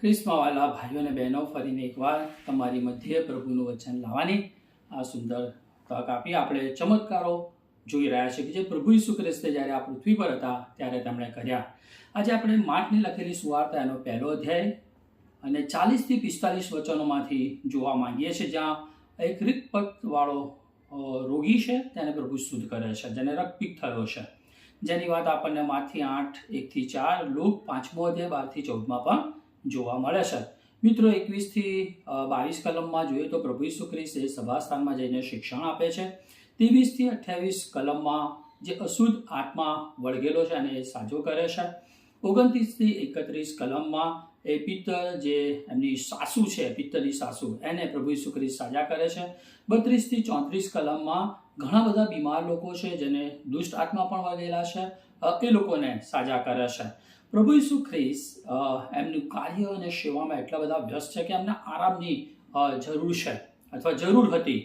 ખ્રિસ્મા વાલા ભાઈઓ અને બહેનો ફરીને એકવાર તમારી મધ્યે પ્રભુનું વચન લાવવાની આ સુંદર તક આપી આપણે ચમત્કારો જોઈ રહ્યા છીએ કે જે પ્રભુ ઈસુ ખ્રિસ્તે જ્યારે આ પૃથ્વી પર હતા ત્યારે તેમણે કર્યા. આજે આપણે માર્કની લખેલી સુવાર્તા એનો પહેલો અધ્યાય અને ચાલીસથી પિસ્તાલીસ વચનોમાંથી જોવા માંગીએ છીએ, જ્યાં એક રીતપતવાળો રોગી છે, તેને પ્રભુ શુદ્ધ કરે છે, જેને રક્તપિત થયો છે. જેની વાત આપણને માથી આઠ, એકથી ચાર, લોક પાંચમો અધ્યાય, બારથી ચૌદમાં પણ જોવા મળે છે. મિત્રો, એકવીસથી બાવીસ કલમમાં જોઈએ તો પ્રભુ ઈસુ ખ્રિસ્તે સભાસ્થાનમાં જઈને શિક્ષણ આપે છે. ત્રેવીસથી અઠ્યાવીસ કલમમાં જે અશુદ્ધ આત્મા વળગેલો છે અને એ સાજો કરે છે. ઓગણત્રીસથી એકત્રીસ કલમમાં એ પિત્તર જે એમની સાસુ છે પિત્તરની સાસુ, એને પ્રભુ ઈસુ ખ્રિસ્ત સાજા કરે છે. બત્રીસથી ચોત્રીસ કલમમાં ઘણા બધા બીમાર લોકો છે, જેને દુષ્ટ આત્મા પણ વળગેલા છે. એ લોકોને સાજા કરે છે. પ્રભુ ઈસુ ખ્રિસ્ત એમનું કાર્ય અને સેવામાં એટલા બધા વ્યસ્ત છે કે એમને આરામની જરૂર છે અથવા જરૂર હતી.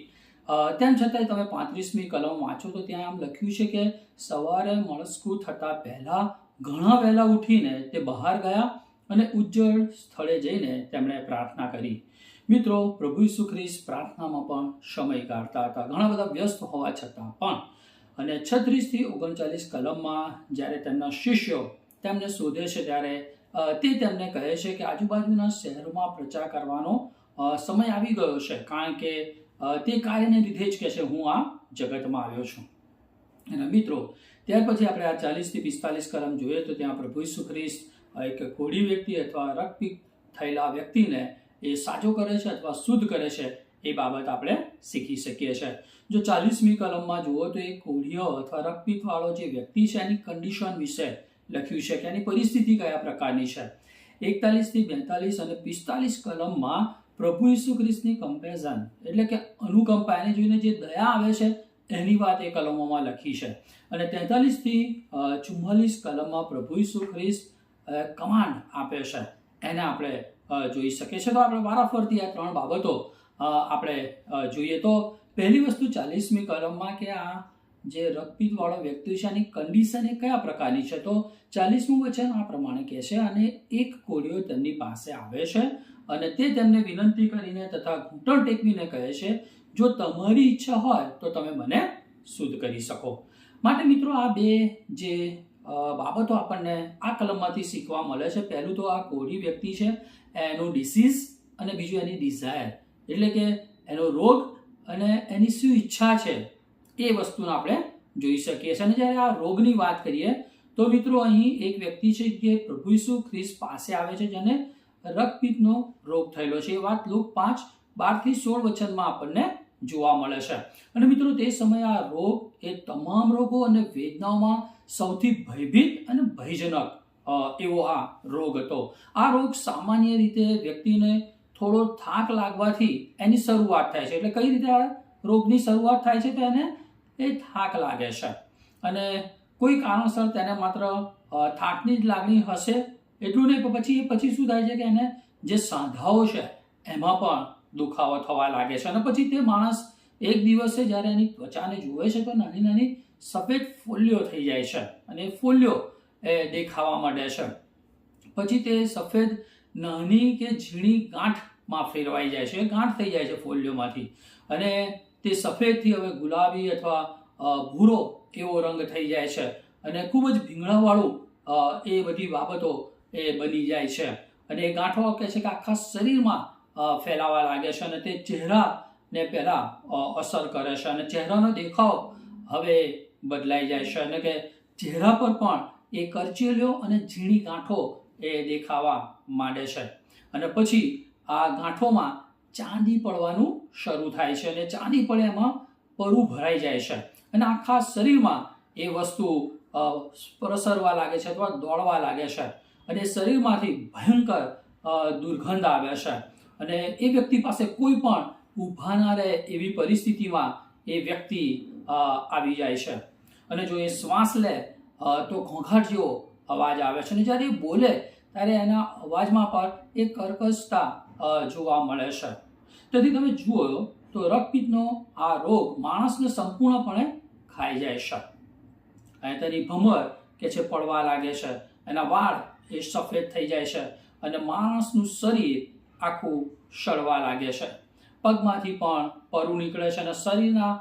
તેમ છતાંય તમે પાંત્રીસમી કલમ વાંચો તો ત્યાં આમ લખ્યું છે કે સવારે મળસ્કું થતાં પહેલાં ઘણા વહેલા ઉઠીને તે બહાર ગયા અને ઉજ્જળ સ્થળે જઈને તેમણે પ્રાર્થના કરી. મિત્રો, પ્રભુ ઈસુ પ્રાર્થનામાં પણ સમય કાઢતા હતા. ઘણા બધા વ્યસ્ત હોવા છતાં પણ. અને છત્રીસથી ઓગણચાલીસ કલમમાં જ્યારે તેમના શિષ્યો તેમને શોધે છે ત્યારે તે તેમને કહે છે કે આજુબાજુના શહેરોમાં પ્રચાર કરવાનો સમય આવી ગયો છે. કારણ કે તે કાર્યને લીધે જ કહે છે, હું આ જગતમાં આવ્યો છું. અને મિત્રો, ત્યાર પછી આપણે આ ચાલીસથી પિસ્તાલીસ કલમ જોઈએ તો ત્યાં પ્રભુ ઈસુ ખ્રિસ્ત એક કોઢી વ્યક્તિ અથવા રક્તપિત થયેલા વ્યક્તિને એ સાજો કરે છે અથવા શુદ્ધ કરે છે એ બાબત આપણે શીખી શકીએ છીએ જો ચાલીસમી કલમમાં જુઓ તો એ કોઢિયો અથવા રક્તપિત્તવાળો જે વ્યક્તિ છે એની કન્ડિશન વિશે લખ્યું છે કે એની પરિસ્થિતિ કયા પ્રકારની છે? એકતાલીસથી બેતાલીસ અને પિસ્તાલીસ કલમમાં પ્રભુ ઈસુ ખ્રિસ્તની કમ્પેરિઝન એટલે કે અનુકંપા, એને જોઈને જે દયા આવે છે, એની વાત એ કલમોમાં લખી છે. અને તેતાલીસથી ચુમ્માલીસ કલમમાં પ્રભુ ઈસુ ખ્રિસ્ત કમાન્ડ આપે છે. એને આપણે જોઈ શકીએ છીએ. તો આપણે વારાફરતી આ ત્રણ બાબતો આપણે જોઈએ. તો પહેલી વસ્તુ ચાલીસમી કલમમાં કે આ જે રક્તપિત્તવાળો વ્યક્તિ છે, એની કન્ડિશન એ કયા પ્રકારની છે? તો ચાલીસમું વચન આ પ્રમાણે કહે છે, અને એક કોળીઓ તેમની પાસે આવે છે અને તે તેમને વિનંતી કરીને તથા ઘૂંટણ ટેકવીને કહે છે, જો તમારી ઈચ્છા હોય તો તમે મને શુદ્ધ કરી શકો. માટે મિત્રો આ બે જે બાબતો આપણને આ કલમમાંથી શીખવા મળે છે. પહેલું તો આ કોળી વ્યક્તિ છે, એનું ડિસીઝ અને બીજું એની ડિઝાયર એટલે કે એનો રોગ અને એની શું ઈચ્છા છે એ વસ્તુને આપણે જોઈ શકીએ છીએ. અને જ્યારે આ રોગની વાત કરીએ, તો મિત્રો અહીં એક વ્યક્તિ છે જે પ્રભુ ઈસુ ખ્રિસ્ત પાસે આવે છે, જેને રક્તપિત્તનો રોગ થયેલો છે. એ વાત લોક પાંચ બારથી સોળ વચનમાં આપણને જોવા મળે છે. અને મિત્રો, તે સમયે આ રોગ એ તમામ રોગો અને વેદનાઓમાં સૌથી ભયભીત અને ભયજનક એવો આ રોગ હતો. આ રોગ સામાન્ય રીતે વ્યક્તિને થોડો થાક લાગવાથી એની શરૂઆત થાય છે. એટલે કઈ રીતે આ રોગની શરૂઆત થાય છે, તો એને એ થાક લાગે છે. અને કોઈ કારણસર તેને માત્ર થાકની જ લાગણી હશે? એટલું નહીં, પણ પછી પછી શું થાય છે કે એને જે સાંધાઓ છે, એમાં પણ દુખાવો થવા લાગે છે. અને પછી તે માણસ એક દિવસે જ્યારે એની ત્વચાને જુએ છે, તો નાની નાની સફેદ ફોલ્લીઓ થઈ જાય છે. અને એ ફોલ્લીઓ એ દેખાવા માંડે છે. પછી તે સફેદ, નાની કે ઝીણી ગાંઠમાં ફેરવાઈ જાય છે. એ ગાંઠ થઈ જાય છે ફોલ્લીઓમાંથી. અને તે સફેદથી હવે ગુલાબી અથવા ભૂરો એવો રંગ થઈ જાય છે અને ખૂબ જ ભીંગળાવાળું એ બધી બાબતો એ બની જાય છે. અને એ ગાંઠો કહે છે કે આખા શરીરમાં ફેલાવા લાગે છે અને તે ચહેરાને પહેલાં અસર કરે છે અને ચહેરાનો દેખાવ હવે બદલાઈ જાય છે અને કે ચહેરા પર પણ એ કરચેલીઓ અને ઝીણી ગાંઠો એ દેખાવા માંડે છે. અને પછી આ ગાંઠોમાં ચાંદી પડવાનું શરૂ થાય છે અને ચાંદી પડે એમાં પરુ ભરાઈ જાય છે. અને આખા શરીરમાં એ વસ્તુ પ્રસરવા લાગે છે અથવા દોડવા લાગે છે. અને શરીરમાંથી ભયંકર દુર્ગંધ આવે છે. અને એ વ્યક્તિ પાસે કોઈ પણ ઊભા ના રહે એવી પરિસ્થિતિમાં એ વ્યક્તિ આવી જાય છે. અને જો એ શ્વાસ લે તો ઘોંઘાટ જેવો અવાજ આવે છે. અને જ્યારે એ બોલે, ત્યારે એના અવાજમાં પણ એ કર્કશતા જોવા મળે છે. તેથી તમે જુઓ તો રક્તપિત્તનો આ રોગ માણસને સંપૂર્ણપણે ખાઈ જાય છે. અને તેની ભમર કે છે પડવા લાગે છે. એના વાળ એ સફેદ થઈ જાય છે. અને માણસનું શરીર આખું સડવા લાગે છે. પગમાંથી પણ પરું નીકળે છે અને શરીરના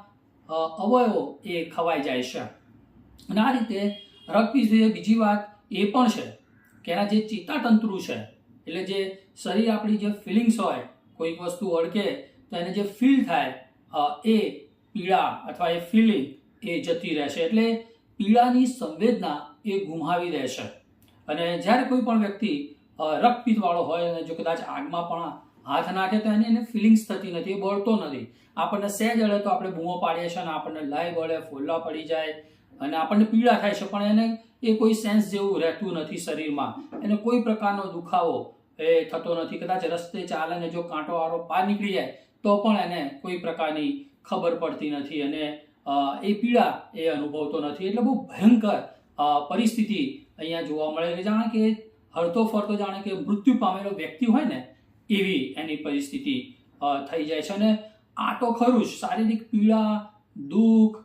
અવયવો એ ખવાઈ જાય છે. અને આ રીતે રક્તપિત્ત બીજી વાત એ પણ છે કે એના જે ચેતાતંતુ છે, એટલે જે શરીર આપણી જે ફિલિંગ્સ હોય કોઈક વસ્તુ અડકે તો એને જે ફીલ થાય એ પીડા અથવા એ ફિલિંગ એ જતી રહેશે. એટલે પીડાની સંવેદના એ ગુમાવી રહેશે અને જ્યારે કોઈ પણ વ્યક્તિ રક્તપિતવાળો હોય અને જો કદાચ આગમાં પણ હાથ નાખે, તો એની એને ફિલિંગ્સ થતી નથી, એ બળતો નથી. આપણને સહેજ અડે તો આપણે બૂમો પાડીએ છીએ અને આપણને લાઈવ બળે, ફોલ્લા પડી જાય અને આપણને પીડા થાય છે. પણ એને એ કોઈ સેન્સ જેવું રહેતું નથી શરીરમાં. એને કોઈ પ્રકારનો દુખાવો એ થતો નથી. કદાચ રસ્તે ચાલે ને જો કાંટો વાળો પાર નીકળી જાય, તો પણ એને કોઈ પ્રકારની ખબર પડતી નથી અને એ પીડા એ અનુભવતો નથી. એટલે બહુ ભયંકર પરિસ્થિતિ અહીંયા જોવા મળે છે. જાણે કે હરતો ફરતો જાણે કે મૃત્યુ પામેલો વ્યક્તિ હોય ને, એવી એની પરિસ્થિતિ થઈ જાય છે. અને આ તો ખરું જ, શારીરિક પીડા, દુઃખ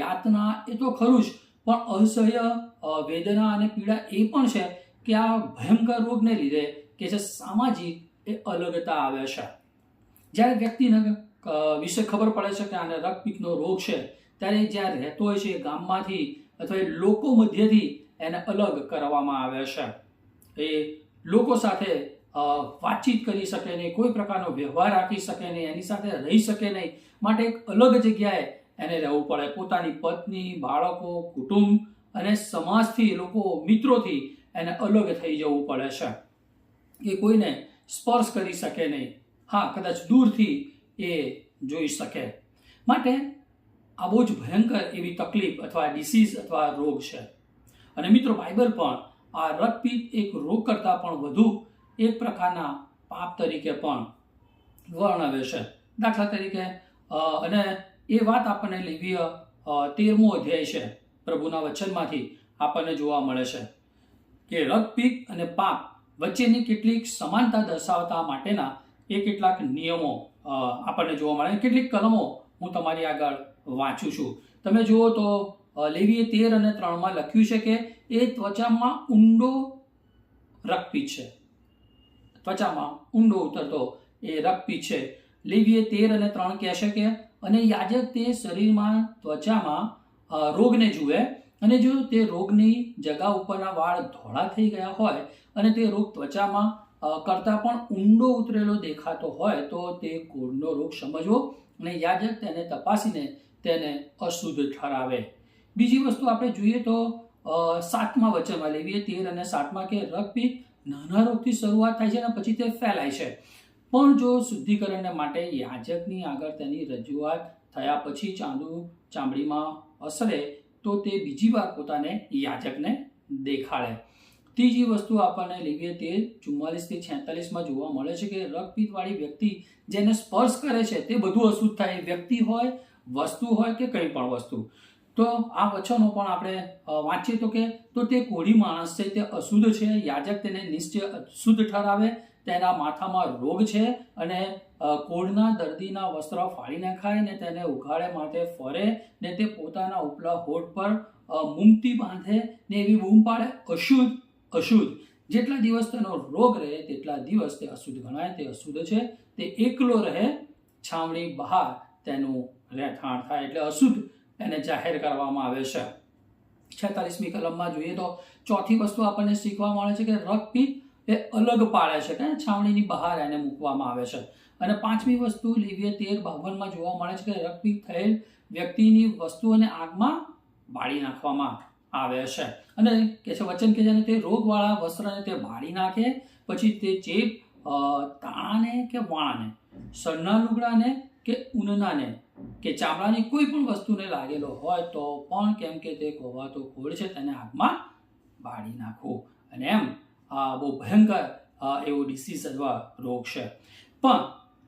યાતના, એ તો ખરું જ. પણ અસહ્ય વેદના અને પીડા એ પણ છે કે આ ભયંકર રોગને લીધે કે જે સામાજિક એ અલગતા આવે છે. જ્યારે વ્યક્તિને વિશે ખબર પડે છે કે આને રક્તપિત્તનો રોગ છે, ત્યારે જ્યાં રહેતો હોય છે એ ગામમાંથી અથવા એ લોકો મધ્યથી એને અલગ કરવામાં આવે છે. એ લોકો સાથે વાતચીત કરી શકે નહીં, કોઈ પ્રકારનો વ્યવહાર રાખી શકે નહીં, એની સાથે રહી શકે નહીં. માટે એક અલગ જગ્યાએ એને રહેવું પડે. પોતાની પત્ની, બાળકો, કુટુંબ અને સમાજથી, લોકો મિત્રોથી એને અલગ થઈ જવું પડે છે. કે કોઈને સ્પર્શ કરી શકે નહીં. હા, કદાચ દૂરથી એ જોઈ શકે. માટે આ બહુ જ ભયંકર એવી તકલીફ અથવા ડિસીઝ અથવા રોગ છે. અને મિત્રો બાઇબલ પણ આ રક્તપિત્ત એક રોગ કરતાં પણ વધુ એક પ્રકારના પાપ તરીકે પણ વર્ણવે છે. દાખલા તરીકે અને એ વાત આપણને લેવીય તેરમો અધ્યાય છે. પ્રભુના વચનમાંથી આપણને જોવા મળે છે કે રક્તપિત્ત અને પાપ વચ્ચેની કેટલીક સમાનતા દર્શાવતા માટેના એ કેટલાક નિયમો આપણને જોવા મળે. કેટલીક કલમો હું તમારી આગળ વાંચું છું. તમે જુઓ તો લેવીએ તેર અને ત્રણમાં લખ્યું છે કે એ ત્વચામાં ઊંડો રક્તપિત્ત છે. ત્વચામાં ઊંડો ઉતરતો એ રક્તપિત્ત છે. લેવીએ તેર અને ત્રણ કહે છે કે, અને યાજક તે શરીરમાં ત્વચામાં રોગને જુએ અને જો તે રોગની જગા ઉપરના વાળ ધોળા થઈ ગયા હોય અને તે રોગ ત્વચામાં કરતાં પણ ઊંડો ઉતરેલો દેખાતો હોય, તો તે કોઢનો રોગ સમજવો અને યાજક તેને તપાસીને તેને અશુદ્ધ ઠરાવે. બીજી વસ્તુ આપણે જોઈએ તો સાતમા વચનમાં લેવીએ તેર અને સાતમા કે રક્તપિત નાના રોગથી શરૂઆત થાય છે અને પછી તે ફેલાય છે. પણ જો શુદ્ધિકરણને માટે યાજકની આગળ તેની રજૂઆત થયા પછી ચાંદુ ચામડીમાં અસરે તો તે બીજી વાર પોતાને યાજકને દેખાડે. ત્રીજી વસ્તુ આપણને લીધે તે ચુમ્માલીસથી છેતાલીસમાં જોવા મળે છે કે રક્તપિત્તવાળી વ્યક્તિ જેને સ્પર્શ કરે છે તે બધું અશુદ્ધ થાય. વ્યક્તિ હોય, વસ્તુ હોય કે કંઈ પણ વસ્તુ. તો આ વચનો પણ આપણે વાંચીએ તો કે, તો તે કોઢી માણસ છે, તે અશુદ્ધ છે. યાજક તેને નિશ્ચય અશુદ્ધ ઠરાવે, તેના માથામાં રોગ છે અને અ, કોઢના દર્દીના વસ્ત્ર ફાડી નાખાય ને તેને ઉઘાડે માટે ફરે ને તે પોતાના ઉપલા હોઠ પર મૂમતી બાંધે ને એવી બૂમ પાડે. અશુદ્ધ અશુદ્ધ. જેટલા દિવસ તેનો રોગ રહે તેટલા દિવસ તે અશુદ્ધ ગણાય. તે અશુદ્ધ છે. તે એકલો રહે છાવણી બહાર તેનું રહેઠાણ થાય એટલે અશુદ્ધ એને જાહેર કરવામાં આવે છે. છેતાલીસમી કલમમાં જોઈએ તો ચોથી વસ્તુ આપણને શીખવા મળે છે કે રક્તપિત્ત એ અલગ પાડે છે કે છાવણીની બહાર એને મૂકવામાં આવે છે. અને પાંચમી વસ્તુ લીવીએ તેર બાવનમાં જોવા મળે છે કે રક્તપિત થયેલ વ્યક્તિની વસ્તુઓને આગમાં બાળી નાખવામાં આવે છે. અને કે છે, વચન કે જેને તે રોગવાળા વસ્ત્રને તે બાળી નાખે, પછી તે ચેપ તાણાને કે વાણાને સરના લુગડાને કે ઊનનાને, કે ચામડાની કોઈ પણ વસ્તુને લાગેલો હોય તો પણ કેમ કે તે કોવાતો ખોળ છે, તેને આગમાં બાળી નાખો. અને એમ આ બહુ ભયંકર એવો ડિસીઝ અથવા રોગ છે. પણ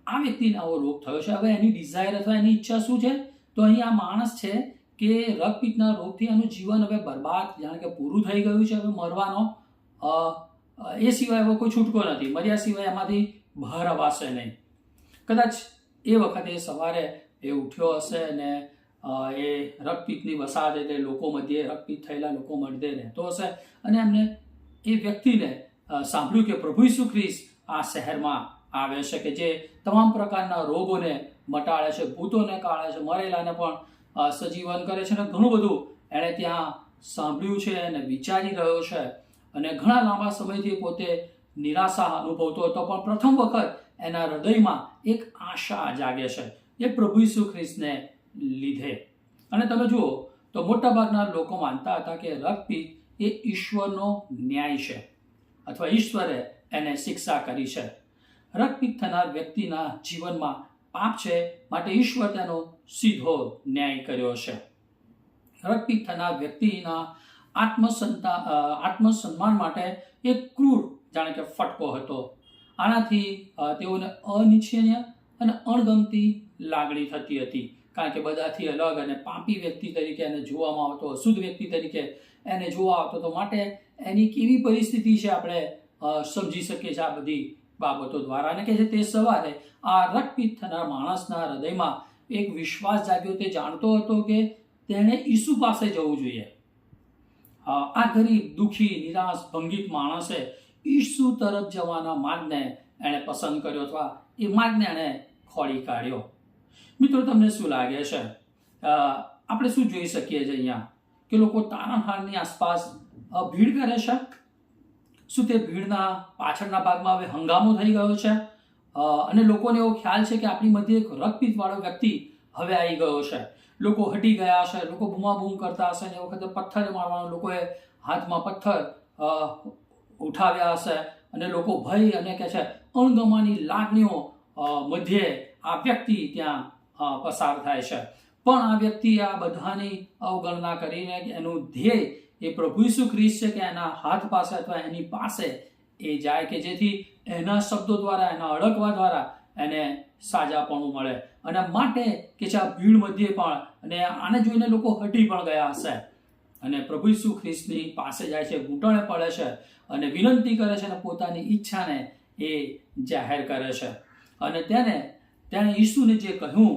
આ વ્યક્તિને આવો રોગ થયો છે. હવે એની ડિઝાયર અથવા એની ઈચ્છા શું છે? તો અહીં આ માણસ છે કે રક્તપિત્તના રોગથી એનું જીવન હવે બરબાદ, જાણે કે પૂરું થઈ ગયું છે. હવે મરવાનો એ સિવાય એવો કોઈ છૂટકો નથી. મર્યા સિવાય એમાંથી બહાર અવાશે નહીં. કદાચ એ વખતે સવારે એ ઉઠ્યો હશે અને એ રક્તપિત્તની વસાહત એટલે લોકો મધ્યે રક્તપિત્ત થયેલા લોકો મધ્યે રહેતો હશે અને એમને એ વ્યક્તિને સાંભળ્યું કે પ્રભુ ઈસુ ખ્રિસ્ત આ શહેરમાં આવે છે કે જે તમામ પ્રકારના રોગોને મટાડે છે, ભૂતોને કાઢે છે, મરેલાને પણ સજીવન કરે છે અને ઘણું બધું એણે ત્યાં સાંભળ્યું છે અને વિચારી રહ્યો છે. અને ઘણા લાંબા સમયથી પોતે નિરાશા અનુભવતો હતો, પણ પ્રથમ વખત એના હૃદયમાં એક આશા જાગે છે એ પ્રભુ ઈસુ ખ્રિસ્તને લીધે. અને તમે જુઓ, તો મોટાભાગના લોકો માનતા હતા કે રક્તપિત્ત એ ઈશ્વરનો ન્યાય છે, અથવા ઈશ્વરે એને શિક્ષા કરી છે. રક્તપિત્ત થનાર વ્યક્તિના જીવનમાં પાપ છે માટે ઈશ્વર તેનો સીધો ન્યાય કર્યો છે. રક્તપિત થનાર વ્યક્તિના આત્મસંતા આત્મસન્માન માટે એક ક્રૂર જાણે કે ફટકો હતો. આનાથી તેઓને અનિચ્છનીય અને અણગમતી લાગણી થતી હતી. કારણ કે બધાથી અલગ અને પાપી વ્યક્તિ તરીકે એને જોવામાં આવતો, અશુદ્ધ વ્યક્તિ તરીકે એને જોવા આવતો તો માટે એની કેવી પરિસ્થિતિ છે આપણે સમજી શકીએ છીએ આ બધી બાબતો દ્વારા અને કે છે, તે સવારે આ રક્તપિત થનાર માણસના હૃદયમાં એક વિશ્વાસ જાગ્યો. તે જાણતો હતો કે તેણે ઈસુ પાસે જવું જોઈએ. આ ગરીબ, દુઃખી, નિરાશ, ભંગિત માણસે ઈસુ તરફ જવાના માર્ગને એણે પસંદ કર્યો અથવા એ માર્ગને એણે ખોળી કાઢ્યો. મિત્રો, તમને શું લાગે છે? આપણે શું જોઈ શકીએ છીએ અહીંયા? કે લોકો તારણહારની આસપાસ ભીડ કરે છે? શું તે ભીડના પાછળના ભાગમાં હવે હંગામો થઈ ગયો છે? અને લોકોને એવો ખ્યાલ છે કે આપણી મધ્ય એક રક્તપિત્તવાળો વ્યક્તિ હવે આવી ગયો છે. લોકો હટી ગયા હશે, લોકો બૂમાબૂમ કરતા હશે ને એ વખતે પથ્થર મારવાનો લોકોએ હાથમાં પથ્થર ઉઠાવ્યા હશે. અને લોકો ભય અને કહે છે, અણગમાની લાગણીઓ મધ્યે આ વ્યક્તિ ત્યાં પસાર થાય છે. પણ આ વ્યક્તિ આ બધાની અવગણના કરીને એનું ધ્યેય એ પ્રભુ ઈસુ ખ્રિસ્ત છે કે એના હાથ પાસે અથવા એની પાસે એ જાય કે જેથી એના શબ્દો દ્વારા, એના અડકવા દ્વારા એને સાજાપણું મળે. અને માટે કે છે આ ભીડ મધ્યે પણ અને આને જોઈને લોકો હટી પણ ગયા હશે. અને પ્રભુ ઈસુ ખ્રિસ્તની પાસે જાય છે, ઘૂંટણે પડે છે અને વિનંતી કરે છે અને પોતાની ઈચ્છાને એ જાહેર કરે છે. અને તેને તેણે ઈસુને જે કહ્યું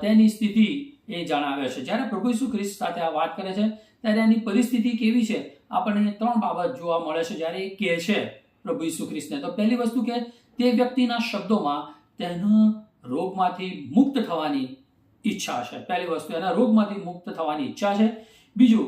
તેની સ્થિતિ એ જણાવે છે. જ્યારે પ્રભુ ઈસુ ખ્રિસ્ત સાથે આ વાત કરે છે ત્યારે એની પરિસ્થિતિ કેવી છે? આપણને ત્રણ બાબત જોવા મળે છે જ્યારે એ કહે છે પ્રભુ ઈસુ ખ્રિસ્તને. તો પહેલી વસ્તુ કે તે વ્યક્તિના શબ્દોમાં તેના રોગમાંથી મુક્ત થવાની ઈચ્છા છે. પહેલી વસ્તુ, એના રોગમાંથી મુક્ત થવાની ઈચ્છા છે. બીજું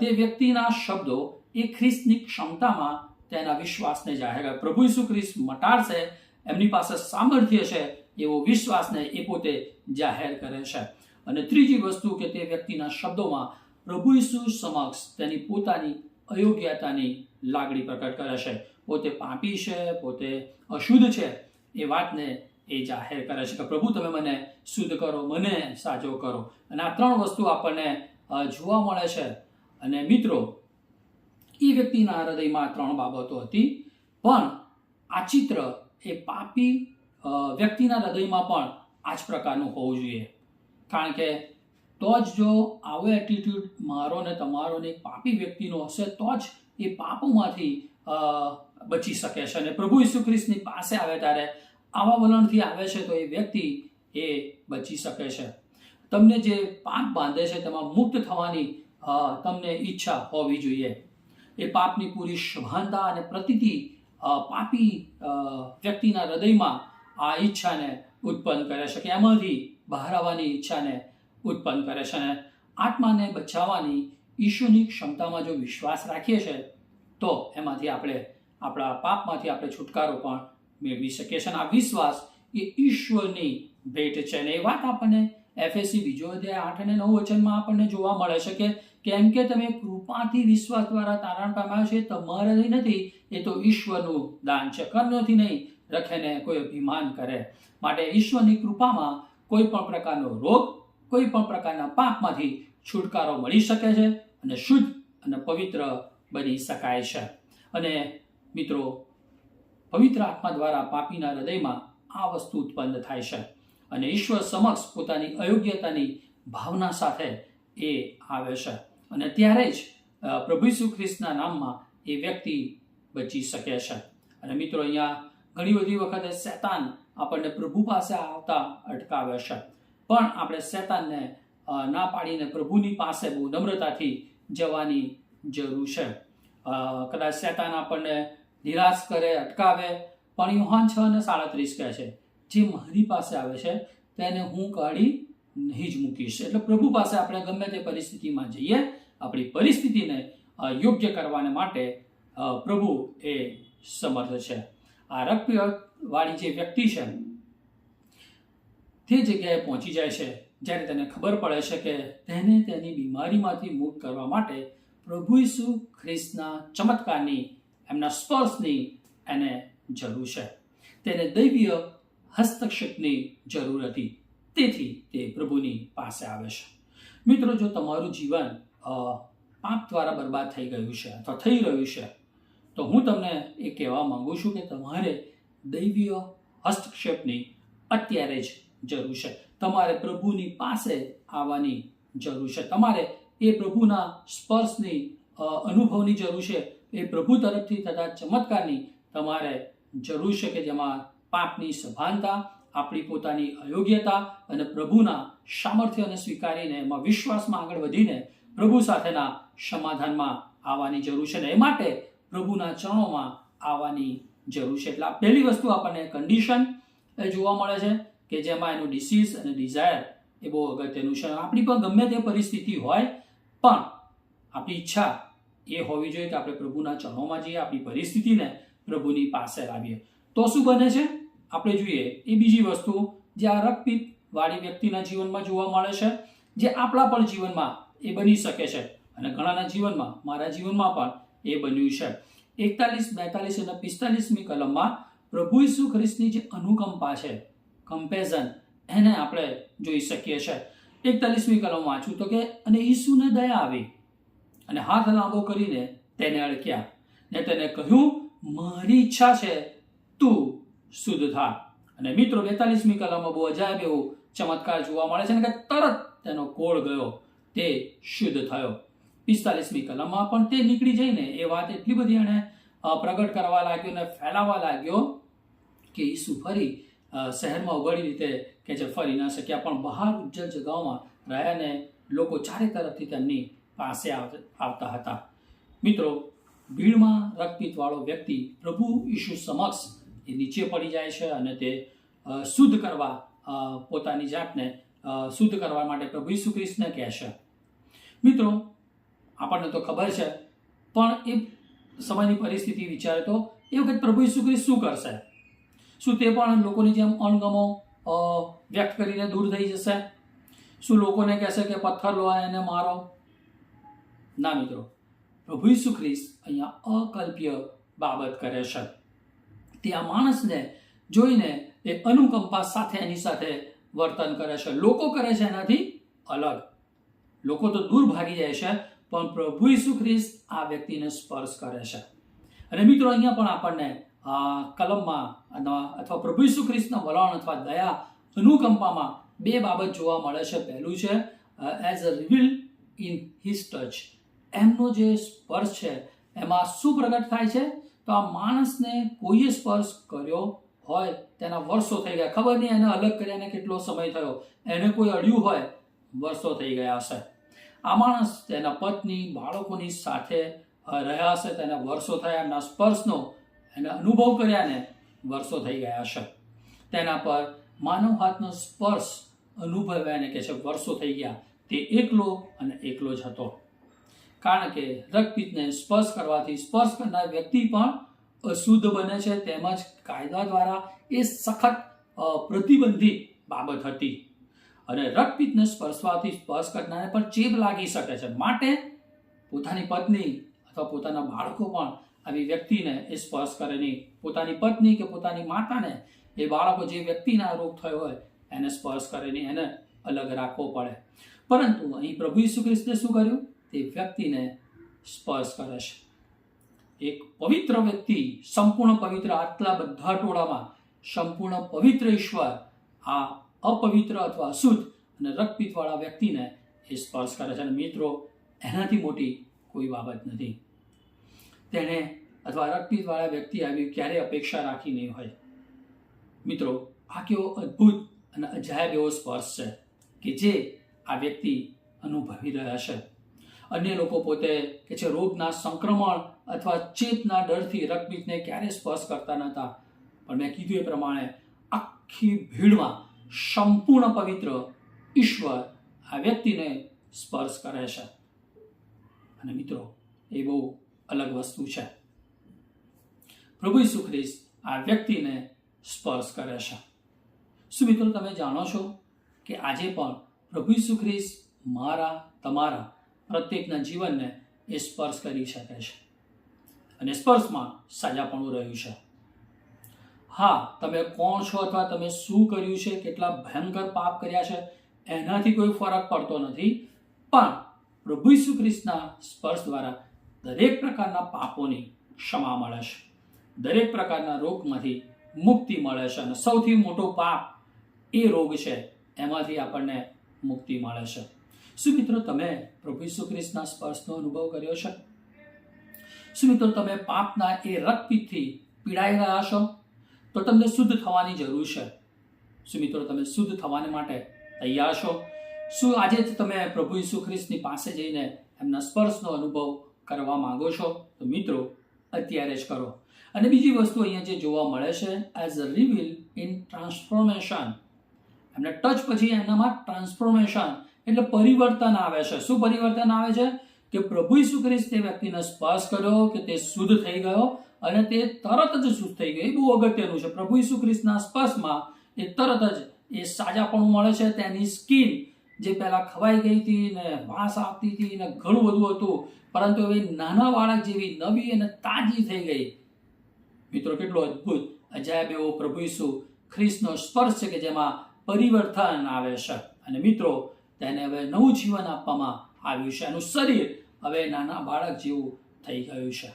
તે વ્યક્તિના શબ્દો એ ખ્રિસ્તની ક્ષમતામાં તેના વિશ્વાસને જાહેર પ્રભુ ઈસુ ખ્રિસ્ત મટાડશે, એમની પાસે સામર્થ્ય છે એવો વિશ્વાસને એ પોતે જાહેર કરે છે. અને ત્રીજી વસ્તુ કે તે વ્યક્તિના શબ્દોમાં પ્રભુ ઈસુ સમક્ષ તેની પોતાની અયોગ્યતાની લાગણી પ્રકટ કરે છે. પોતે પાપી છે, પોતે અશુદ્ધ છે એ વાતને એ જાહેર કરે છે કે, પ્રભુ, તમે મને શુદ્ધ કરો, મને સાજો કરો. અને આ ત્રણ વસ્તુ આપણને જોવા મળે છે. અને મિત્રો, એ વ્યક્તિના હૃદયમાં ત્રણ બાબતો હતી. પણ આ ચિત્ર એ પાપી વ્યક્તિના હૃદયમાં પણ આ જ પ્રકારનું હોવું જોઈએ. કારણ કે તો જ જો આવો એટીટ્યુડ મારો ને તમારો ને પાપી વ્યક્તિનો હશે, તો જ એ પાપોમાંથી બચી શકે છે. અને પ્રભુ ઈસુ ખ્રિસ્તની પાસે આવે ત્યારે આવા વલણથી આવે છે તો એ વ્યક્તિ એ બચી શકે છે. તમને જે પાપ બાંધે છે તેમાં મુક્ત થવાની તમને ઈચ્છા હોવી જોઈએ. એ પાપની પૂરી સભાનતા અને પ્રતિતિ પાપી વ્યક્તિના હૃદયમાં આ ઈચ્છાને ઉત્પન્ન કરે છે કે એમાંથી બહાર આવવાની ઈચ્છાને ઉત્પન્ન કરે છે અને આત્માને બચાવવાની ઈશ્વરની ક્ષમતામાં જો વિશ્વાસ રાખીએ છીએ તો એમાંથી આપણે આપણા પાપમાંથી આપણે છુટકારો પણ મેળવી શકીએ છીએ. અને આ વિશ્વાસ એ ઈશ્વરની ભેટ છે અને એ વાત આપણને એફએસસી બીજો અધ્યાય આઠ અને નવ વચનમાં આપણને જોવા મળે છે કે કેમ કે તમે કૃપાથી વિશ્વાસ દ્વારા તારણ પામ્યા છે તમારાથી નથી, એ તો ઈશ્વરનું દાન છે. કર્મથી નહીં, રખેને કોઈ અભિમાન કરે. માટે ઈશ્વરની કૃપામાં કોઈ પણ પ્રકારનો રોગ કોઈ પણ પ્રકારના પાપમાંથી છુટકારો મળી શકે છે અને શુદ્ધ અને પવિત્ર બની શકાય છે. અને મિત્રો, પવિત્ર આત્મા દ્વારા પાપીના હૃદયમાં આ વસ્તુ ઉત્પન્ન થાય છે અને ઈશ્વર સમક્ષ પોતાની અયોગ્યતાની ભાવના સાથે એ આવે છે. અને ત્યારે જ પ્રભુ ઈસુ ખ્રિસ્તના નામમાં એ વ્યક્તિ બચી શકે છે. અને મિત્રો, અહીંયા ઘણી બધી વખતે શેતાન આપણને પ્રભુ પાસે આવતા અટકાવે છે. પણ આપણે શેતાનને ના પાડીને પ્રભુની પાસે બહુ નમ્રતાથી જવાની જરૂર છે. કદાચ શેતાન આપણને નિરાશ કરે, અટકાવે, પણ યુહાન છ અને સાડત્રીસ કહે છે, જે મારી પાસે આવે છે, તેને હું કાઢી નહીં જ મૂકીશ. એટલે પ્રભુ પાસે આપણે ગમે તે પરિસ્થિતિમાં જઈએ, આપણી પરિસ્થિતિને યોગ્ય કરવાને માટે પ્રભુ એ સમર્થ છે. આ રક્તવાળી જે વ્યક્તિ છે તે જગ્યાએ પહોંચી જાય છે. જ્યારે તેને ખબર પડે છે કે તેને તેની બીમારીમાંથી મુક્ત કરવા માટે પ્રભુ ઈસુ ખ્રિસ્તના ચમત્કારની, એમના સ્પર્શની એને જરૂર છે. તેને દૈવીય હસ્તક્ષેપની જરૂર હતી. તેથી તે પ્રભુની પાસે આવે છે. મિત્રો, જો તમારું જીવન પાપ દ્વારા બરબાદ થઈ ગયું છે અથવા થઈ રહ્યું છે, તો હું તમને એ કહેવા માગું છું કે તમારે દૈવીય હસ્તક્ષેપની અત્યારે જ જરૂર છે. તમારે પ્રભુની પાસે આવવાની જરૂર છે. તમારે એ પ્રભુના સ્પર્શની અનુભવની જરૂર છે. એ પ્રભુ તરફથી થતા ચમત્કારની તમારે જરૂર છે કે જેમાં પાપની સભાનતા, આપણી પોતાની અયોગ્યતા અને પ્રભુના સામર્થ્યને સ્વીકારીને એમાં વિશ્વાસમાં આગળ વધીને પ્રભુ સાથેના સમાધાનમાં આવવાની જરૂર છે ને એ માટે પ્રભુના ચરણોમાં આવવાની જરૂર છે. એટલે પહેલી વસ્તુ આપણને કન્ડિશન જોવા મળે છે. કે જેમાં એનું ડિસીઝ અને ડિઝાયર એ બહુ અગત્યનું છે. આપણી પણ ગમે તે પરિસ્થિતિ હોય, પણ આપણી ઈચ્છા એ હોવી જોઈએ કે આપણે પ્રભુના ચરણોમાં જઈએ, આપણી પરિસ્થિતિને પ્રભુની પાસે લાવીએ. તો શું બને છે? આપણે જોઈએ, એ બીજી વસ્તુ જે આ રક્તપિત વાળી વ્યક્તિના જીવનમાં જોવા મળે છે, જે આપણા પણ જીવનમાં એ બની શકે છે અને ઘણાના જીવનમાં, મારા જીવનમાં પણ એ બન્યું છે. એકતાલીસ, બેતાલીસ અને પિસ્તાલીસમી કલમમાં પ્રભુ ઈસુ ખ્રિસ્તની જે અનુકંપા છે કમ્પેઝન એને આપણે જોઈ શકીએ છીએ. એકતાલીસમી કલમ વાંચું તો કે, અને ઈસુને દયા આવી. અને હાથ લાંબો કરીને તેને અડક્યા. ને તેને કહ્યું, મારી ઈચ્છા છે, તું શુદ્ધ થા. અને મિત્રો, બેતાલીસમી કલમમાં બહુ અજાયબ એવો ચમત્કાર જોવા મળે છે ને કે તરત તેનો કોળ ગયો, તે શુદ્ધ થયો. પિસ્તાલીસમી કલમમાં પણ તે નીકળી જઈને એ વાત એટલી બધી એણે પ્રગટ કરવા લાગ્યો ને ફેલાવા લાગ્યો કે ઈસુ ફરી શહેરમાં ઉઘાડી રીતે કે જે ફરી ન શક્યા પણ બહાર ઉજ્જળ જગાઓમાં રહ્યાને લોકો ચારે તરફથી તેમની પાસે આવતા હતા. મિત્રો, ભીડમાં રક્તપિત્તવાળો વ્યક્તિ પ્રભુ ઈશુ સમક્ષ એ નીચે પડી જાય છે અને તે શુદ્ધ કરવા પોતાની જાતને શુદ્ધ કરવા માટે પ્રભુ ઈસુ ખ્રિસ્તને કહેશે મિત્રો, આપણને તો ખબર છે, પણ એ સમયની પરિસ્થિતિ વિચારે તો એ વખત પ્રભુ ઈસુ ખ્રિસ્ત શું કરશે? શું તે પણ લોકોની જેમ અણગમો વ્યક્ત કરીને દૂર થઈ જશે? શું લોકોને કહેશે કે પથ્થર લો એને મારો? ના મિત્રો. પ્રભુ ઈસુ ખ્રિસ્ત અહીંયા અકલ્પ્ય બાબત કરે છે. તે આ માણસને જોઈને એ અનુકંપા સાથે, એની સાથે વર્તન કરે છે. લોકો કરે છે એનાથી અલગ. લોકો તો દૂર ભાગી જાય છે, પણ પ્રભુ ઈસુ ખ્રિસ્ત આ વ્યક્તિને સ્પર્શ કરે છે. અને મિત્રો, અહીંયા પણ આપણને કલમમાં અથવા પ્રભુ ઈસુ ખ્રિસ્તના વલણ અથવા દયા અનુકંપામાં બે બાબત જોવા મળે છે. પહેલું છે as a reveal in his touch એમનો જે સ્પર્શ છે, એમાં શું પ્રગટ થાય છે? તો આ માણસને કોઈએ સ્પર્શ કર્યો હોય, તેના વર્ષો થઈ ગયા. ખબર નહીં એને અલગ કર્યાને કેટલો સમય થયો. એને કોઈ અડ્યું હોય, વર્ષો થઈ ગયા હશે. આ માણસ તેના પત્ની, બાળકોની સાથે રહ્યા હશે, તેના વર્ષો થયા, એમના સ્પર્શનો એને અનુભવ કર્યાને વર્ષો થઈ ગયા હશે. તેના પર માનવ હાથનો સ્પર્શ અનુભવ્યાને કે છે વર્ષો થઈ ગયા. તે એકલો અને એકલો જ હતો. કારણ કે રક્તપિત્તને સ્પર્શ કરવાથી સ્પર્શ કરનાર વ્યક્તિ પણ અશુદ્ધ બને છે. તેમજ કાયદા દ્વારા એ સખત પ્રતિબંધિત બાબત હતી. અને રક્તપિત્તને સ્પર્શવાથી સ્પર્શ કરનારને પણ ચેપ લાગી શકે છે. માટે પોતાની પત્ની અથવા પોતાના બાળકો પણ આવી વ્યક્તિને એ સ્પર્શ કરે નહીં. પોતાની પત્ની કે પોતાની માતાને એ બાળકો જે વ્યક્તિને રોગ થયો હોય એને સ્પર્શ કરે નહીં, એને અલગ રાખવો પડે. પરંતુ અહીં પ્રભુ ઈસુ ખ્રિસ્તે શું કર્યું? તે વ્યક્તિને સ્પર્શ કરે છે. એક પવિત્ર વ્યક્તિ, સંપૂર્ણ પવિત્ર, આટલા બધા ટોળામાં સંપૂર્ણ પવિત્ર ઈશ્વર, આ અપવિત્ર અથવા અશુદ્ધ અને રક્તપિત્તવાળા વ્યક્તિને એ સ્પર્શ કરે છે. અને મિત્રો, એનાથી મોટી કોઈ બાબત નથી. તેણે અથવા રક્તપિત્તવાળા વ્યક્તિ આવી ક્યારેય અપેક્ષા રાખી નહીં હોય. મિત્રો, આ કેવો અદ્ભુત અને અજાયબ એવો સ્પર્શ છે કે જે આ વ્યક્તિ અનુભવી રહ્યા છે. અન્ય લોકો પોતે કે છે, રોગના સંક્રમણ અથવા ચેપના ડરથી રક્તપિત્તને ક્યારે સ્પર્શ કરતા નહોતા. પણ મેં કીધું એ પ્રમાણે આખી ભીડમાં સંપૂર્ણ પવિત્ર ઈશ્વર આ વ્યક્તિને સ્પર્શ કરે છે. અને મિત્રો, એ બહુ અલગ વસ્તુ છે. પ્રભુ ઈસુ ખ્રિસ્ત આ વ્યક્તિને સ્પર્શ કરે છે. શું મિત્રો તમે જાણો છો કે આજે પણ પ્રભુ ઈસુ ખ્રિસ્ત મારા, તમારા પ્રત્યેકના જીવનને એ સ્પર્શ કરી શકે છે અને સ્પર્શમાં સાજાપણું રહ્યું છે. હા, તમે કોણ છો અથવા તમે શું કર્યું છે, કેટલા ભયંકર પાપ કર્યા છે, એનાથી કોઈ ફરક પડતો નથી. પણ પ્રભુ ઈસુ ખ્રિસ્તના સ્પર્શ દ્વારા દરેક પ્રકારના પાપોની ક્ષમા મળે છે. દરેક પ્રકારના રોગમાંથી મુક્તિ મળે છે અને સૌથી મોટો પાપ એ રોગ છે, એમાંથી આપણને મુક્તિ મળે છે. શું મિત્રો તમે પ્રભુ ઈસુ ખ્રિસ્તના સ્પર્શનો અનુભવ કર્યો છે? શું મિત્રો તમે પાપના એ રક્તપીતથી પીડાઈ રહ્યા છો? તો તમને શુદ્ધ થવાની જરૂર છે. શું મિત્રો તમે શુદ્ધ થવાને માટે તૈયાર છો? શું આજે જ તમે પ્રભુ ઈસુ ખ્રિસ્તની પાસે જઈને એમના સ્પર્શનો અનુભવ કરવા માંગો છો, તો મિત્રો, અત્યારે જ કરો. અને બીજી વસ્તુ અહીંયા જે જોવા મળે છે as a reveal in transformation એમને ટચ પછી એનામાં ટ્રાન્સફોર્મેશન એટલે પરિવર્તન આવે છે. શું પરિવર્તન આવે છે? કે પ્રભુ ઈસુ ખ્રિસ્ત તે વ્યક્તિને સ્પર્શ કર્યો કે તે શુદ્ધ થઈ ગયો અને તે તરત જ શુદ્ધ થઈ ગયો. એ બહુ અગત્યનું છે. પ્રભુ ઈસુ ખ્રિસ્તના સ્પર્શમાં એ તરત જ એ સાજાપણું મળે છે, તેની સ્કિન જે પહેલાં ખવાઈ ગઈ હતી ને વાસ આપતી હતી ને ઘણું બધું હતું, પરંતુ હવે નાના બાળક જેવી નવી અને તાજી થઈ ગઈ. મિત્રો, કેટલો અદ્ભુત, અજાયબ એવો પ્રભુ ઈસુ ખ્રિસ્તનો સ્પર્શ છે કે જેમાં પરિવર્તન આવે છે. અને મિત્રો, તેને હવે નવું જીવન આપવામાં આવ્યું છે. એનું શરીર હવે નાના બાળક જેવું થઈ ગયું છે.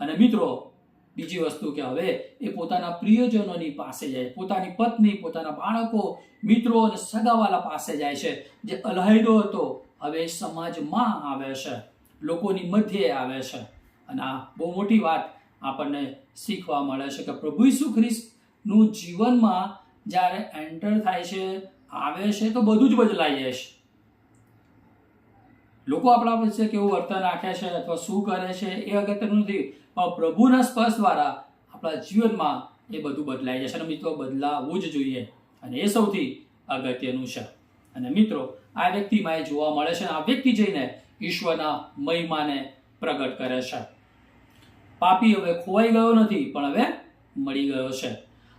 અને મિત્રો બીજી વસ્તુ કે હવે એ પોતાના પ્રિયજનોની પાસે જાય, પોતાની પત્ની, પોતાના બાળકો, મિત્રો અને સગાવાલા પાસે જાય છે, જે અલહાયદો હતો, હવે સમાજમાં આવે છે, લોકોની મધ્યે આવે છે. અને આ બહુ મોટી વાત આપણને શીખવા મળે છે કે પ્રભુ ઈસુ ખ્રિસ્તનું જીવનમાં જ્યારે એન્ટર થાય છે, આવે છે તો બધું જ બદલાઈ જાય છે. લોકો આપણા વિશે કેવું વર્તન રાખે છે અથવા શું કરે છે એ અગત્યનું નથી. પણ પ્રભુના સ્પર્શ દ્વારા આપણા જીવનમાં એ બધું બદલાઈ જશે. અને મિત્રો બદલાવવું જ જોઈએ. અને એ સૌથી અગત્યનું છે. અને મિત્રો, આ વ્યક્તિમાં એ જોવા મળે છે આ વ્યક્તિ જઈને ઈશ્વરના મહિમાને પ્રગટ કરે છે. પાપી હવે ખોવાઈ ગયો નથી, પણ હવે મળી ગયો છે.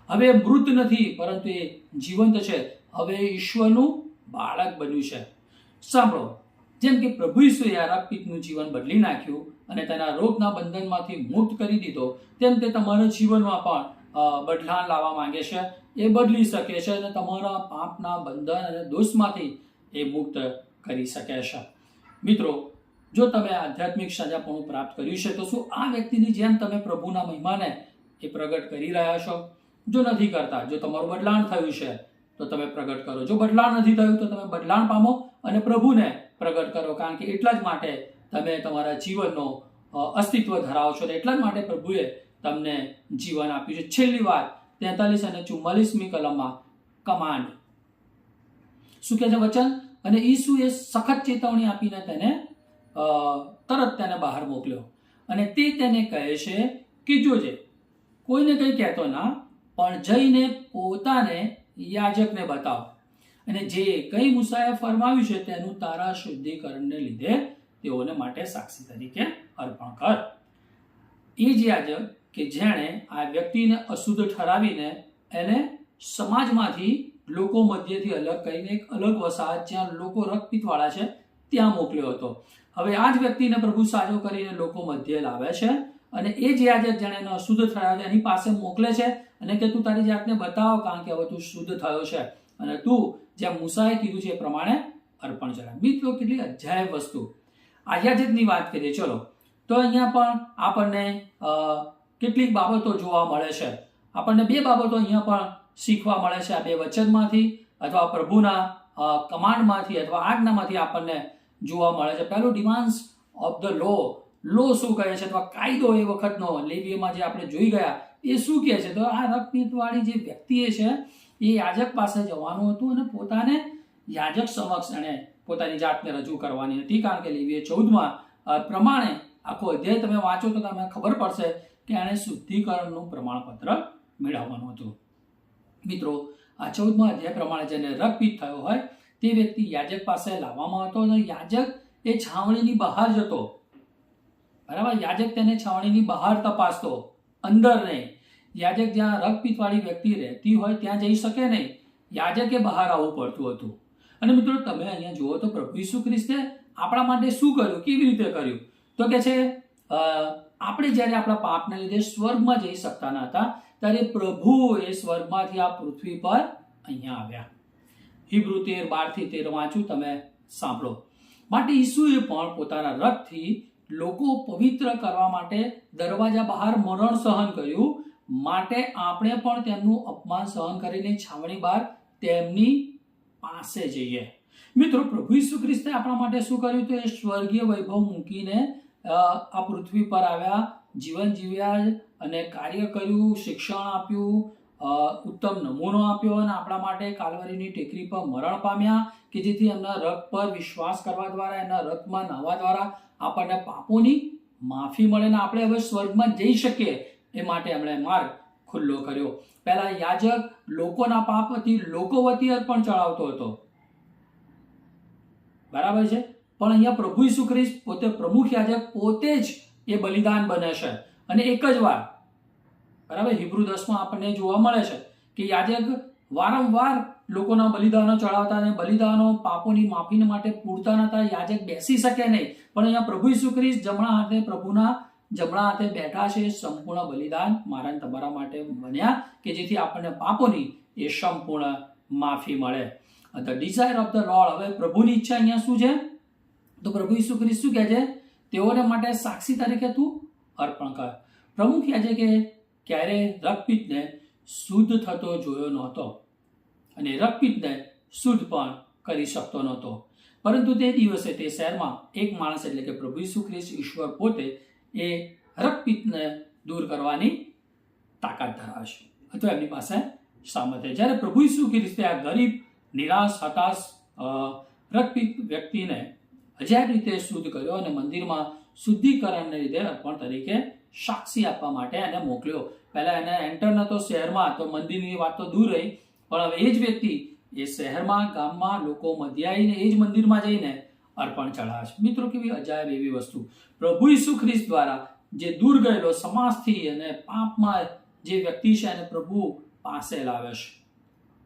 હવે મૃત નથી, પરંતુ એ જીવંત છે. હવે ઈશ્વરનું બાળક બન્યું છે. સાંભળો જેમ કે પ્રભુ ઈસુએ આ જીવન બદલી નાખ્યું અને તેના રોગના બંધનમાંથી મુક્ત કરી દીધો, તેમ તે તમારા જીવનમાં પણ બદલાણ લાવવા માંગે છે. એ બદલી શકે છે અને તમારા પાપના બંધન અને દોષમાંથી એ મુક્ત કરી શકે છે. મિત્રો, જો તમે આધ્યાત્મિક સજાપણું પ્રાપ્ત કર્યું છે, તો શું આ વ્યક્તિની જેમ તમે પ્રભુના મહિમાને એ પ્રગટ કરી રહ્યા છો? જો નથી કરતા, જો તમારું બદલાણ થયું છે, તો તમે પ્રગટ કરો. જો બદલાણ નથી થયું, તો તમે બદલાણ પામો અને પ્રભુને પ્રગટ કરો. કારણ કે એટલા જ માટે તમે તમારા જીવનનો અસ્તિત્વ ધરાવો છો. એટલા જ માટે પ્રભુએ તમને જીવન આપ્યું છે. છેલ્લી વાત, તેતાલીસ અને ચુમ્માલીસમી કલમમાં કમાન્ડ. શું કહે છે વચન? અને ઈસુએ સખત ચેતવણી આપીને તેને તરત તેને બહાર મોકલ્યો. અને તે તેને કહે છે કે, જોજે, કોઈને કંઈ કહેતો ના, પણ જઈને પોતાને યાજકને બતાવ. અને જે કઈ મુસાએ ફરમાવ્યું છે તેનું તારા શુદ્ધિકરણને લીધે તેઓને માટે સાક્ષી તરીકે અર્પણ કર. એ જ યાજક કે જેણે આ વ્યક્તિને અશુદ્ધ ઠરાવીને એને સમાજમાંથી લોકો મધ્યથી અલગ કરીને એક અલગ વસાહત જ્યાં લોકો રક્તપિત્તવાળા છે, ત્યાં મોકલ્યો હતો. હવે આ જ વ્યક્તિને પ્રભુ સાજો કરીને લોકો મધ્ય લાવે છે અને એ જ યાજક જેણે એને અશુદ્ધ ઠરાવે એની પાસે મોકલે છે અને કે તું તારી જાતને બતાવો કારણ કે હવે તું શુદ્ધ થયો છે અને તું જેમ મુસાએ કીધું છે એ પ્રમાણે અર્પણ ચડાવ મિત્રો, કેટલી અજાયબ વસ્તુ. આયાજકની વાત કરીએ, ચલો. તો અહીંયા પણ આપણને કેટલીક બાબતો જોવા મળે છે. આપણને બે બાબતો અહીંયા પણ શીખવા મળે છે આ બે વચનમાંથી અથવા પ્રભુના કમાન્ડમાંથી અથવા આજ્ઞામાંથી આપણને જોવા મળે છે. પહેલું demands of the law. Law શું કહે છે અથવા કાયદો એ વખતનો, લેવીઓમાં જે આપણે જોઈ ગયા, એ શું કહે છે? તો આ રક્તપિત્તવાળી જે વ્યક્તિ એ છે એ યાજક પાસે જવાનું હતું અને પોતાને યાજક સમક્ષ એણે પોતાની જાતને રજૂ કરવાની હતી. કારણ કે લેવીએ ચૌદમાં પ્રમાણે આખો અધ્યાય તમે વાંચો તો તમને ખબર પડશે કે એણે શુદ્ધિકરણનું પ્રમાણપત્ર મેળવવાનું હતું. મિત્રો, આ ચૌદમાં અધ્યાય પ્રમાણે જેને રક્તપિત થયો હોય, તે વ્યક્તિ યાજક પાસે લાવવામાં હતો અને યાજક એ છાવણીની બહાર જતો. બરાબર? યાજક તેને છાવણીની બહાર તપાસતો. અંદર નહીં. યાજક જ્યાં રક્તપિત્તવાળી વ્યક્તિ રહેતી હોય ત્યાં જઈ શકે નહીં. યાજકે બહાર આવવું પડતું હતું. અને મિત્રો, તમે અહીંયા જુઓ તો પ્રભુ ઈસુ ખ્રિસ્તે આપણા માટે શું કર્યું? કેવી રીતે કર્યું? તો કે છે આપણે જ્યારે આપણા પાપને લીધે સ્વર્ગમાં જઈ શકતા ન હતા, ત્યારે પ્રભુ એ સ્વર્ગમાંથી આ પૃથ્વી પર અહીંયા આવ્યા. હિબ્રુ તેર બારથી તેર વાંચું, તમે સાંભળો. માટે ઈસુએ પણ પોતાના રથથી લોકો પવિત્ર કરવા માટે દરવાજા બહાર મરણ સહન કર્યું માટે આપણે પણ તેમનું અપમાન સહન કરીને છાવણી બહાર તેમની પાસે જઈએ. મિત્રો, પ્રભુ ઈસુ ખ્રિસ્તે આપણા માટે શું કર્યું તો એ સ્વર્ગીય વૈભવ મૂકીને આ પૃથ્વી પર આવ્યા, જીવન જીવ્યા અને કાર્ય કર્યું, શિક્ષણ આપ્યું ઉત્તમ નમૂનો આપ્યો અને આપણા માટે કાલવરીની ટેકરી પર મરણ પામ્યા કે જેથી એમના રથ પર વિશ્વાસ કરવા દ્વારા એના રથમાં નાહવા દ્વારા આપણને પાપોની માફી મળે ને આપણે હવે સ્વર્ગમાં જઈ શકીએ. એ માટે એમણે માર્ગ ખુલ્લો કર્યો. પહેલા યાજક લોકોના પાપથી લોકો વતી અર્પણ ચડાવતો હતો. બરાબર છે? પણ અહીંયા પ્રભુ ઈસુ ખ્રિસ્ત પોતે પ્રમુખ યાજક પોતે જ એ બલિદાન બને છે. અને એક જ વાર, બરાબર, હિબ્રુ દસમાં આપણને જોવા મળે છે કે યાજક વારંવાર લોકોના બલિદાનો ચડાવતા અને બલિદાનો પાપોની માફીને માટે પૂરતા નતા. યાજક બેસી શકે નહીં. પણ અહીંયા પ્રભુ ઈસુ ખ્રિસ્ત જમણા હાથે પ્રભુના જમણા હાથે બેઠા છે, સંપૂર્ણ બલિદાન મારા તમારા માટે બન્યા કે જેથી આપણને પાપોની એ સંપૂર્ણ માફી મળે. The desire of the lord હવે પ્રભુની ઈચ્છા અહીંયા શું છે? તો પ્રભુ ઈસુ ખ્રિસ્ત શું કહે છે? તેઓને માટે સાક્ષી તરીકે તું અર્પણ કર. પ્રભુ કહે છે કે ક્યારે રક્તપિતને શુદ્ધ થતો જોયો નહોતો અને રક્તપિતને શુદ્ધ પણ કરી શકતો નહોતો. પરંતુ તે દિવસે તે શહેરમાં એક માણસ એટલે કે પ્રભુ ઈસુ ખ્રિસ્ત ઈશ્વર પોતે એ રક્તપિત્તને દૂર કરવાની તાકાત ધરાવે છે અથવા એમની પાસે સામર્થ્ય જ્યારે પ્રભુ ઈસુ ખ્રિસ્તે આ ગરીબ, નિરાશ, હતાશ રક્તપિત્ત વ્યક્તિને અજાયબ રીતે શુદ્ધ કર્યો અને મંદિરમાં શુદ્ધિકરણને લીધે અર્પણ તરીકે સાક્ષી આપવા માટે એને મોકલ્યો. પહેલાં એને એન્ટર નહોતો શહેરમાં, તો મંદિરની વાત તો દૂર રહી. પણ હવે એ જ વ્યક્તિ એ શહેરમાં, ગામમાં, લોકો મધ્ય આવીને એ જ મંદિરમાં જઈને અર્પણ ચઢાવશે મિત્રો, કેવી અજાયબ એવી વસ્તુ. પ્રભુ ઈસુ ખ્રિસ્ત દ્વારા જે દૂર ગયેલો સમાજથી અને પાપમાં જે વ્યક્તિ છે એને પ્રભુ પાસે લાવે છે.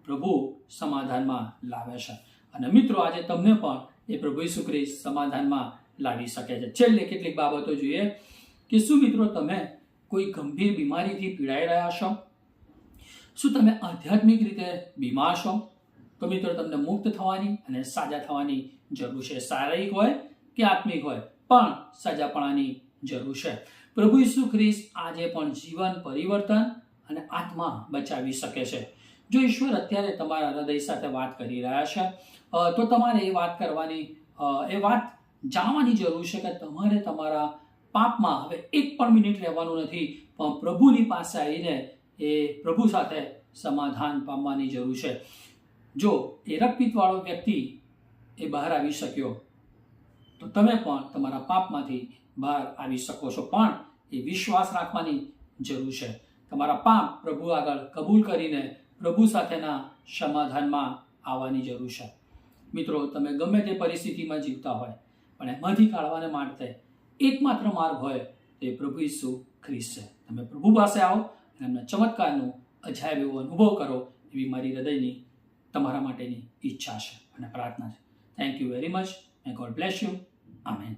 પ્રભુ સમાધાનમાં લાવે છે. અને મિત્રો, આજે તમને પણ એ પ્રભુ ઈસુ ખ્રિસ્ત સમાધાનમાં લાવી શકે છે. છેલ્લે કેટલીક બાબતો જોઈએ કે શું મિત્રો, તમે કોઈ ગંભીર બીમારીથી પીડાઈ રહ્યા છો? શું તમે આધ્યાત્મિક રીતે બીમાર છો? તો મિત્રો તમને મુક્ત થવાની અને સાજા થવાની જરૂર છે. શારીરિક હોય કે આત્મિક હોય, પણ સાજાપણાની જરૂર છે. પ્રભુ ઈસુ ખ્રિસ્ત આજે પણ જીવન પરિવર્તન અને આત્મા બચાવી શકે છે. જો ઈશ્વર અત્યારે તમારા હૃદય સાથે વાત કરી રહ્યા છે તો તમારે એ વાત કરવાની એ વાત જાણવાની જરૂર છે કે તમારે તમારા પાપમાં હવે એક પણ મિનિટ રહેવાનું નથી, પણ પ્રભુની પાસે આવીને એ પ્રભુ સાથે સમાધાન પામવાની જરૂર છે. જો એ રક્તપિત્તવાળો વ્યક્તિ એ બહાર આવી શક્યો, તો તમે પણ તમારા પાપમાંથી બહાર આવી શકો છો. પણ એ વિશ્વાસ રાખવાની જરૂર છે. તમારા પાપ પ્રભુ આગળ કબૂલ કરીને પ્રભુ સાથેના સમાધાનમાં આવવાની જરૂર છે. મિત્રો, તમે ગમે તે પરિસ્થિતિમાં જીવતા હોય, પણ એમાંથી કાઢવાને માટે એકમાત્ર માર્ગ હોય તે પ્રભુ ઈસુ ખ્રિસ્ત છે. તમે પ્રભુ પાસે આવો અને એમના ચમત્કારનો અજાયબ એવો અનુભવ કરો એવી મારી હૃદયની તમારા માટેની ઈચ્છા છે અને પ્રાર્થના છે. Thank you very much may God bless you amen